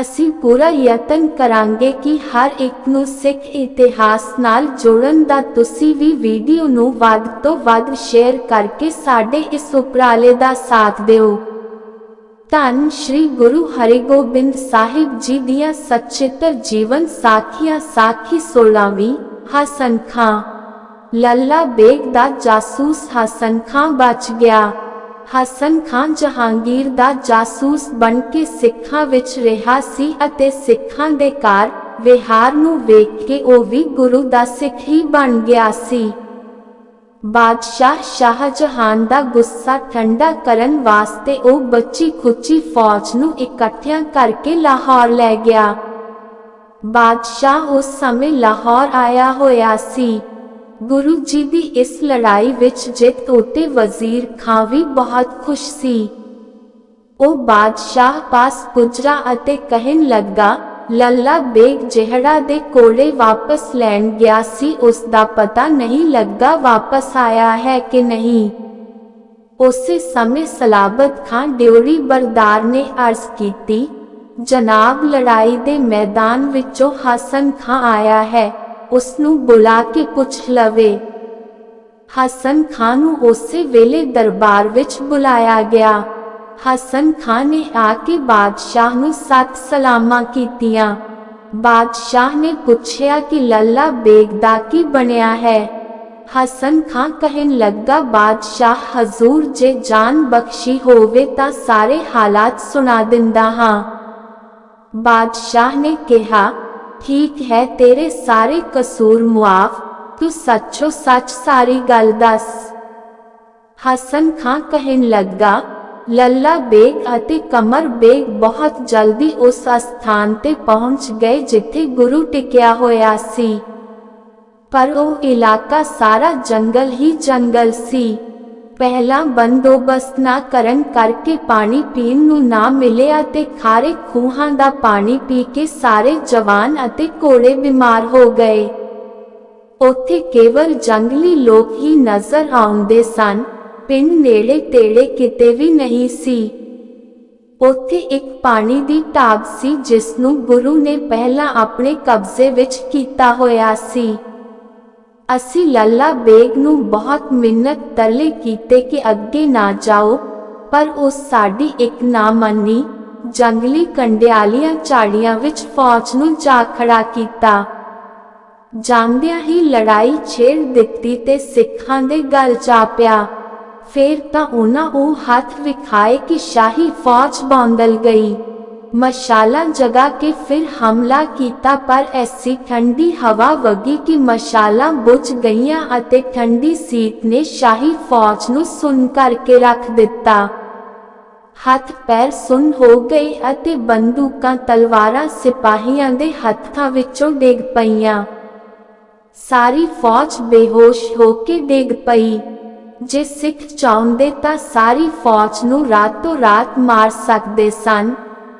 ਅਸੀਂ ਪੂਰਾ ਯਤਨ ਕਰਾਂਗੇ ਕਿ ਹਰ ਇੱਕ ਨੂੰ ਸਿੱਖ ਇਤਿਹਾਸ ਨਾਲ ਜੋੜਨ ਦਾ ਤੁਸੀਂ ਵੀ ਵੀਡੀਓ ਨੂੰ ਵੱਧ ਤੋਂ ਵੱਧ ਸ਼ੇਅਰ ਕਰਕੇ ਸਾਡੇ ਇਸ ਉਪਰਾਲੇ ਦਾ ਸਾਥ ਦਿਓ। ਧੰਨ ਸ਼੍ਰੀ ਗੁਰੂ ਹਰਿਗੋਬਿੰਦ ਸਾਹਿਬ ਜੀ ਦੀਆਂ ਸਚਿੱਤਰ ਜੀਵਨ ਸਾਖੀਆਂ ਸਾਖੀ 16ਵੀਂ ਹਸਨ ਖਾਂ। ਲੱਲਾ ਬੇਗ ਦਾ ਜਾਸੂਸ ਹਸਨ ਖਾਂ ਬਚ ਗਿਆ। ਹਸਨ ਖਾਨ ਜਹਾਂਗੀਰ ਦਾ ਜਾਸੂਸ ਬਣ ਕੇ ਸਿੱਖਾਂ ਵਿੱਚ ਰਿਹਾ ਸੀ ਅਤੇ ਸਿੱਖਾਂ ਦੇ ਕਾਰ ਵਿਹਾਰ ਨੂੰ ਵੇਖ ਕੇ ਉਹ ਵੀ ਗੁਰੂ ਦਾ ਸਿੱਖ ਹੀ ਬਣ ਗਿਆ ਸੀ। ਬਾਦਸ਼ਾਹ ਸ਼ਾਹਜਹਾਨ ਦਾ ਗੁੱਸਾ ਠੰਡਾ ਕਰਨ ਵਾਸਤੇ ਉਹ ਬੱਚੀ ਖੁੱਚੀ ਫੌਜ ਨੂੰ ਇਕੱਠਿਆਂ ਕਰਕੇ ਲਾਹੌਰ ਲੈ ਗਿਆ। ਬਾਦਸ਼ਾਹ ਉਸ ਸਮੇਂ ਲਾਹੌਰ ਆਇਆ ਹੋਇਆ ਸੀ। ਗੁਰੂ ਜੀ ਦੀ ਇਸ ਲੜਾਈ ਵਿੱਚ ਜਿੱਤ ਉਤੇ ਵਜ਼ੀਰ ਖਾਂ ਵੀ ਬਹੁਤ ਖੁਸ਼ ਸੀ। ਉਹ ਬਾਦਸ਼ਾਹ ਪਾਸ ਪੁੱਜਰਾ ਅਤੇ ਕਹਿਣ ਲੱਗਾ, ਲੱਲਾ ਬੇਗ ਜਿਹੜਾ ਦੇ ਕੋਲੇ ਵਾਪਸ ਲੈਣ ਗਿਆ ਸੀ ਉਸ ਦਾ ਪਤਾ ਨਹੀਂ ਲੱਗਾ ਵਾਪਸ ਆਇਆ ਹੈ ਕਿ ਨਹੀਂ। ਉਸੇ ਸਮੇਂ ਸਲਾਬਤ ਖਾਨ ਡਿਉਰੀ ਬਰਦਾਰ ਨੇ ਅਰਜ਼ ਕੀਤੀ, ਜਨਾਬ ਲੜਾਈ ਦੇ ਮੈਦਾਨ ਵਿੱਚੋਂ ਹਸਨ ਖਾਂ ਆਇਆ ਹੈ। ਉਸ ਨੂੰ ਬੁਲਾ ਕੇ ਪੁੱਛ ਲਵੇ ਹਸਨ ਖਾਨ ਨੂੰ ਉਸੇ ਵੇਲੇ ਦਰਬਾਰ ਵਿੱਚ ਬੁਲਾਇਆ ਗਿਆ ਹਸਨ ਖਾਨ ਨੇ ਆ ਕੇ ਬਾਦਸ਼ਾਹ ਨੂੰ ਸਤ ਸਲਾਮਾਂ ਕੀਤੀਆਂ ਬਾਦਸ਼ਾਹ ਨੇ ਪੁੱਛਿਆ ਕਿ ਲੱਲਾ ਬੇਗ ਦਾ ਕੀ ਬਣਿਆ ਹੈ ਹਸਨ ਖਾਨ ਕਹਿਣ ਲੱਗਾ ਬਾਦਸ਼ਾਹ ਹਜ਼ੂਰ ਜੇ ਜਾਨ ਬਖਸ਼ੀ ਹੋਵੇ ਤਾਂ ਸਾਰੇ ਹਾਲਾਤ ਸੁਣਾ ਦਿੰਦਾ ਹਾਂ ਬਾਦਸ਼ਾਹ ਨੇ ਕਿਹਾ ਠੀਕ ਹੈ, ਤੇਰੇ ਸਾਰੇ ਕਸੂਰ ਮੁਆਫ। ਤੂੰ ਸੱਚੋ ਸੱਚ ਸਾਰੀ ਗੱਲ ਦੱਸ। ਹਸਨ ਖਾਂ ਕਹਿਣ ਲੱਗਾ, ਲੱਲਾ ਬੇਗ ਅਤੇ ਕਮਰ ਬੇਗ ਬਹੁਤ ਜਲਦੀ ਉਸ ਸਥਾਨ ਤੇ ਪਹੁੰਚ ਗਏ ਜਿੱਥੇ ਗੁਰੂ ਟਿਕਿਆ ਹੋਇਆ ਸੀ। ਪਰ ਉਹ ਇਲਾਕਾ ਸਾਰਾ ਜੰਗਲ ਹੀ ਜੰਗਲ ਸੀ। ਪਹਿਲਾਂ ਬੰਦੋਬਸਤ ਨਾ ਕਰਨ ਕਰਕੇ ਪਾਣੀ ਪੀਣ ਨੂੰ ਨਾ ਮਿਲਿਆ ਤੇ ਖਾਰੇ ਖੂਹਾਂ ਦਾ ਪਾਣੀ ਪੀ ਕੇ ਸਾਰੇ ਜਵਾਨ ਅਤੇ ਘੋੜੇ ਬਿਮਾਰ ਹੋ ਗਏ। ਉੱਥੇ ਕੇਵਲ ਜੰਗਲੀ ਲੋਕ ਹੀ ਨਜ਼ਰ ਆਉਂਦੇ ਸਨ। ਪਿੰਡ ਨੇੜੇ ਤੇੜੇ ਕਿਤੇ ਵੀ ਨਹੀਂ ਸੀ। ਉੱਥੇ ਇੱਕ ਪਾਣੀ ਦੀ ਢਾਬ ਸੀ ਜਿਸ ਨੂੰ ਗੁਰੂ ਨੇ ਪਹਿਲਾਂ ਆਪਣੇ ਕਬਜ਼ੇ ਵਿੱਚ ਕੀਤਾ ਹੋਇਆ ਸੀ। ਅਸੀਂ ਲੱਲਾ ਬੇਗ ਨੂੰ ਬਹੁਤ ਮਿੰਨਤ ਤਰਲੇ ਕੀਤੇ ਕਿ ਅੱਗੇ ਨਾ ਜਾਓ, ਪਰ ਉਸ ਸਾਡੀ ਇੱਕ ਨਾ ਮੰਨੀ ਜੰਗਲੀ ਕੰਡਿਆਲੀਆਂ ਝਾੜੀਆਂ ਵਿੱਚ ਫੌਜ ਨੂੰ ਜਾ ਖੜਾ ਕੀਤਾ। ਜਾਂਦਿਆਂ ਹੀ ਲੜਾਈ ਛੇੜ ਦਿੱਤੀ ਤੇ ਸਿੱਖਾਂ ਦੇ ਗਲ ਚਾਪਿਆ ਫੇਰ ਤਾਂ ਉਹਨਾਂ ਉਹ ਹੱਥ ਵਿਖਾਏ ਕਿ ਸ਼ਾਹੀ ਫੌਜ ਬੌਂਦਲ ਗਈ। ਮਸ਼ਾਲਾ ਜਗਾ ਕੇ ਫਿਰ ਹਮਲਾ ਕੀਤਾ, ਪਰ ਐਸੀ ਠੰਡੀ ਹਵਾ ਵਗੀ ਕਿ ਮਸ਼ਾਲਾ ਬੁਝ ਗਈਆਂ ਅਤੇ ਠੰਡੀ ਸੀਤ ਨੇ ਸ਼ਾਹੀ ਫੌਜ ਨੂੰ ਸੁੰਨ ਕਰਕੇ ਰੱਖ ਦਿੱਤਾ। ਹੱਥ ਪੈਰ ਸੁੰਨ ਹੋ ਗਏ ਅਤੇ ਬੰਦੂਕਾਂ, ਤਲਵਾਰਾਂ, ਸਿਪਾਹੀਆਂ ਦੇ ਹੱਥਾਂ ਵਿੱਚੋਂ ਡਿੱਗ ਪਈਆਂ। ਸਾਰੀ ਫੌਜ ਬੇਹੋਸ਼ ਹੋ ਕੇ ਡਿੱਗ ਪਈ। ਜੇ ਸਿੱਖ ਚਾਹੁੰਦੇ ਤਾਂ ਸਾਰੀ ਫੌਜ ਨੂੰ ਰਾਤੋਂ ਰਾਤ ਮਾਰ ਸਕਦੇ ਸਨ।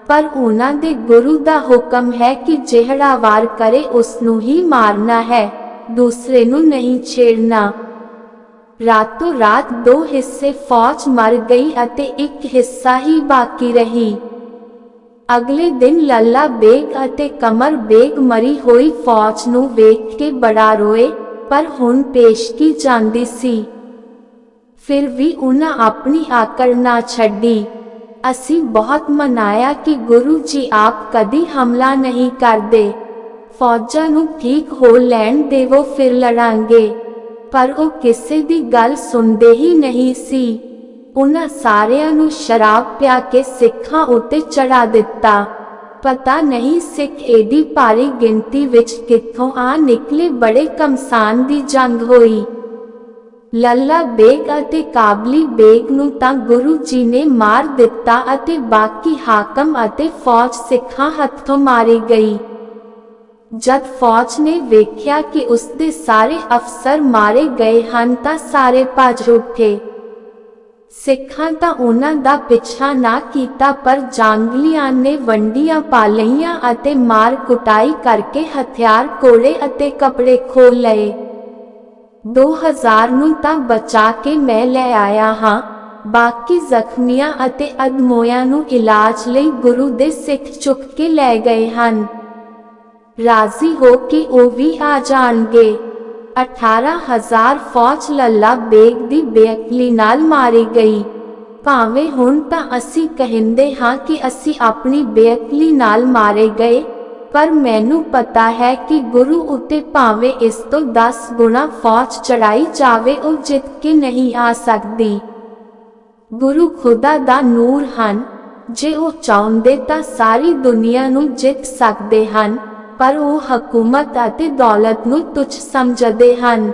ਪਰ ਉਹਨਾਂ ਦੇ ਗੁਰੂ ਦਾ ਹੁਕਮ ਹੈ ਕਿ ਜਿਹੜਾ ਵਾਰ ਕਰੇ ਉਸ ਨੂੰ ਹੀ ਮਾਰਨਾ ਹੈ, ਦੂਸਰੇ ਨੂੰ ਨਹੀਂ ਛੇੜਨਾ। ਰਾਤੋਂ ਰਾਤ ਦੋ ਹਿੱਸੇ ਫੌਜ ਮਰ ਗਈ ਅਤੇ ਇੱਕ ਹਿੱਸਾ ਹੀ ਬਾਕੀ ਰਹੀ। ਅਗਲੇ ਦਿਨ ਲੱਲਾ ਬੇਗ ਅਤੇ ਕਮਰ ਬੇਗ ਮਰੀ ਹੋਈ ਫੌਜ ਨੂੰ ਵੇਖ ਕੇ ਬੜਾ ਰੋਏ, ਪਰ ਹੁਣ ਪੇਸ਼ ਕੀ ਜਾਂਦੀ ਸੀ। ਫਿਰ ਵੀ ਉਹਨਾਂ ਆਪਣੀ ਆਕੜ ਨਾ ਛੱਡੀ। ਅਸੀਂ ਬਹੁਤ ਮਨਾਇਆ ਕਿ ਗੁਰੂ ਜੀ ਆਪ ਕਦੀ ਹਮਲਾ ਨਹੀਂ ਕਰਦੇ। ਫੌਜਾਂ ਨੂੰ ਠੀਕ ਹੋ ਲੈਣ ਦੇਵੋ ਫਿਰ ਲੜਾਂਗੇ। ਪਰ ਉਹ ਕਿਸੇ ਦੀ ਗੱਲ ਸੁਣਦੇ ਹੀ ਨਹੀਂ ਸੀ। ਉਹਨਾਂ ਸਾਰਿਆਂ ਨੂੰ ਸ਼ਰਾਬ ਪਿਆ ਕੇ ਸਿੱਖਾਂ ਉੱਤੇ ਚੜਾ ਦਿੱਤਾ। ਪਤਾ ਨਹੀਂ ਸਿੱਖ ਏਡੀ ਭਾਰੀ ਗਿਣਤੀ ਵਿੱਚ ਕਿੱਥੋਂ ਆ ਨਿਕਲੇ ਬੜੇ ਕਮਸਾਨ ਦੀ ਜੰਗ ਹੋਈ। ਲੱਲਾ ਬੇਗ ਅਤੇ ਕਾਬਲੀ ਬੇਗ ਨੂੰ ਤਾਂ ਗੁਰੂ ਜੀ ਨੇ ਮਾਰ ਦਿੱਤਾ ਅਤੇ ਬਾਕੀ ਹਾਕਮ ਅਤੇ ਫੌਜ ਸਿੱਖਾਂ ਹੱਥੋਂ ਮਾਰੀ ਗਈ। ਜਦ ਫੌਜ ਨੇ ਵੇਖਿਆ ਕਿ ਉਸ ਦੇ ਸਾਰੇ ਅਫਸਰ ਮਾਰੇ ਗਏ ਹਨ ਤਾਂ ਸਾਰੇ ਭੱਜ ਉੱਠੇ। ਸਿੱਖਾਂ ਤਾਂ ਉਹਨਾਂ ਦਾ ਪਿੱਛਾ ਨਾ ਕੀਤਾ ਪਰ ਜੰਗਲੀਆਂ ਨੇ ਵੰਡੀਆਂ ਪਾ ਲਈਆਂ ਅਤੇ ਮਾਰ ਕੁਟਾਈ ਕਰਕੇ ਹਥਿਆਰ ਕੋਲੇ ਅਤੇ ਕੱਪੜੇ ਖੋਲ ਲਏ। 2000 ਨੂੰ ਤਾਂ ਬਚਾ ਕੇ ਮੈਂ ਲੈ ਆਇਆ ਹਾਂ। ਬਾਕੀ ਜ਼ਖਮੀਆਂ ਅਤੇ ਅਦਮੋਇਆਂ ਨੂੰ ਇਲਾਜ ਲਈ ਗੁਰੂ ਦੇ ਸਿੱਖ ਚੁੱਕ ਕੇ ਲੈ ਗਏ ਹਨ। ਰਾਜ਼ੀ ਹੋ ਕੇ ਉਹ ਵੀ ਆ ਜਾਣਗੇ। 18000 ਫੌਜ ਲੱਲਾ ਬੇਗ ਦੀ ਬੇਅਕਲੀ ਨਾਲ ਮਾਰੀ ਗਈ। ਭਾਵੇਂ ਹੁਣ ਤਾਂ ਅਸੀਂ ਕਹਿੰਦੇ ਹਾਂ ਕਿ ਅਸੀਂ ਆਪਣੀ ਬੇਅਕਲੀ ਨਾਲ ਮਾਰੇ ਗਏ ਪਰ ਮੈਨੂੰ ਪਤਾ ਹੈ ਕਿ ਗੁਰੂ ਉਤੇ ਭਾਵੇਂ ਇਸ ਤੋਂ 10 ਗੁਣਾ ਫੌਜ ਚੜਾਈ ਜਾਵੇ, ਉਹ ਜਿੱਤ ਕੇ ਨਹੀਂ ਆ ਸਕਦੀ। ਗੁਰੂ ਖੁਦਾ ਦਾ ਨੂਰ ਹਨ। ਜੇ ਉਹ ਚਾਹੁੰਦੇ ਤਾਂ ਸਾਰੀ ਦੁਨੀਆ ਨੂੰ ਜਿੱਤ ਸਕਦੇ ਹਨ, ਪਰ ਉਹ ਹਕੂਮਤ ਅਤੇ ਦੌਲਤ ਨੂੰ ਤੁੱਛ ਸਮਝਦੇ ਹਨ।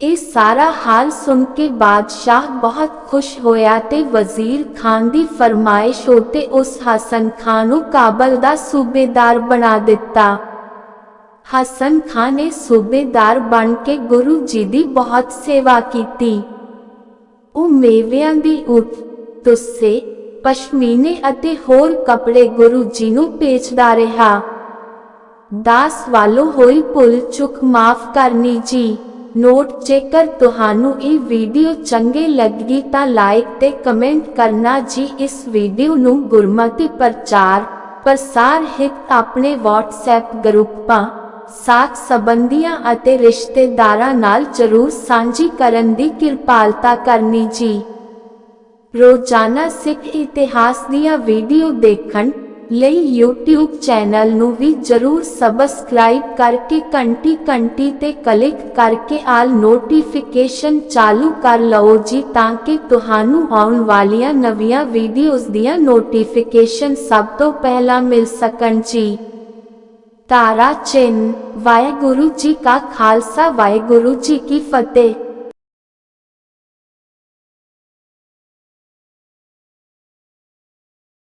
ਇਹ ਸਾਰਾ ਹਾਲ ਸੁਣ ਕੇ ਬਾਦਸ਼ਾਹ ਬਹੁਤ ਖੁਸ਼ ਹੋਇਆ ਤੇ ਵਜ਼ੀਰ ਖਾਨ ਦੀ ਫਰਮਾਇਸ਼ ਉਤੇ ਉਸ ਹਸਨ ਖਾਨ ਨੂੰ ਕਾਬਲ ਦਾ ਸੂਬੇਦਾਰ ਬਣਾ ਦਿੱਤਾ। ਹਸਨ ਖਾਨ ਨੇ ਸੂਬੇਦਾਰ ਬਣ ਕੇ ਗੁਰੂ ਜੀ ਦੀ ਬਹੁਤ ਸੇਵਾ ਕੀਤੀ। ਉਹ ਮੇਵਿਆਂ ਦੀ ਉਠ, ਤੁਸੇ, ਪਸ਼ਮੀਨੇ ਅਤੇ ਹੋਰ ਕੱਪੜੇ ਗੁਰੂ ਜੀ ਨੂੰ ਵੇਚਦਾ ਰਿਹਾ। ਦਾਸ ਵਾਲੋ ਹੋਈ ਭੁੱਲ ਚੁੱਕ ਮਾਫ ਕਰਨੀ ਜੀ। ਨੋਟ ਜੇਕਰ ਤੁਹਾਨੂੰ ਇਹ ਵੀਡੀਓ ਚੰਗੇ ਲੱਗੀ ਤਾਂ ਲਾਈਕ ਤੇ ਕਮੈਂਟ ਕਰਨਾ ਜੀ। ਇਸ ਵੀਡੀਓ ਨੂੰ ਗੁਰਮਤਿ ਪ੍ਰਚਾਰ, ਪ੍ਰਸਾਰ ਹਿਤ ਆਪਣੇ WhatsApp ਗਰੁੱਪਾਂ, ਸਾਥ ਸੰਬੰਧੀਆਂ ਅਤੇ ਰਿਸ਼ਤੇਦਾਰਾਂ ਨਾਲ ਜਰੂਰ ਸਾਂਝੀ ਕਰਨ ਦੀ ਕਿਰਪਾਲਤਾ ਕਰਨੀ ਜੀ। ਰੋਜ਼ਾਨਾ ਸਿੱਖ ਇਤਿਹਾਸ ਦੀਆਂ ਵੀਡੀਓ ਦੇਖਣ ਲਈ YouTube ਚੈਨਲ ਨੂੰ ਵੀ ਜਰੂਰ ਸਬਸਕ੍ਰਾਈਬ ਕਰਕੇ ਘੰਟੀ ਘੰਟੀ ਤੇ ਕਲਿੱਕ ਕਰਕੇ ਆਲ ਨੋਟੀਫਿਕੇਸ਼ਨ ਚਾਲੂ ਕਰ ਲਓ ਜੀ ਤਾਂ ਕਿ ਤੁਹਾਨੂੰ ਆਉਣ ਵਾਲੀਆਂ ਨਵੀਆਂ ਵੀਡੀਓਜ਼ ਦੀਆਂ ਨੋਟੀਫਿਕੇਸ਼ਨ ਸਭ ਤੋਂ ਪਹਿਲਾਂ ਮਿਲ ਸਕਣ ਜੀ। ਤਾਰਾ ਚਿੰਨ ਵਾਹਿਗੁਰੂ ਜੀ ਕਾ ਖਾਲਸਾ, ਵਾਹਿਗੁਰੂ ਜੀ ਕੀ ਫਤਿਹ।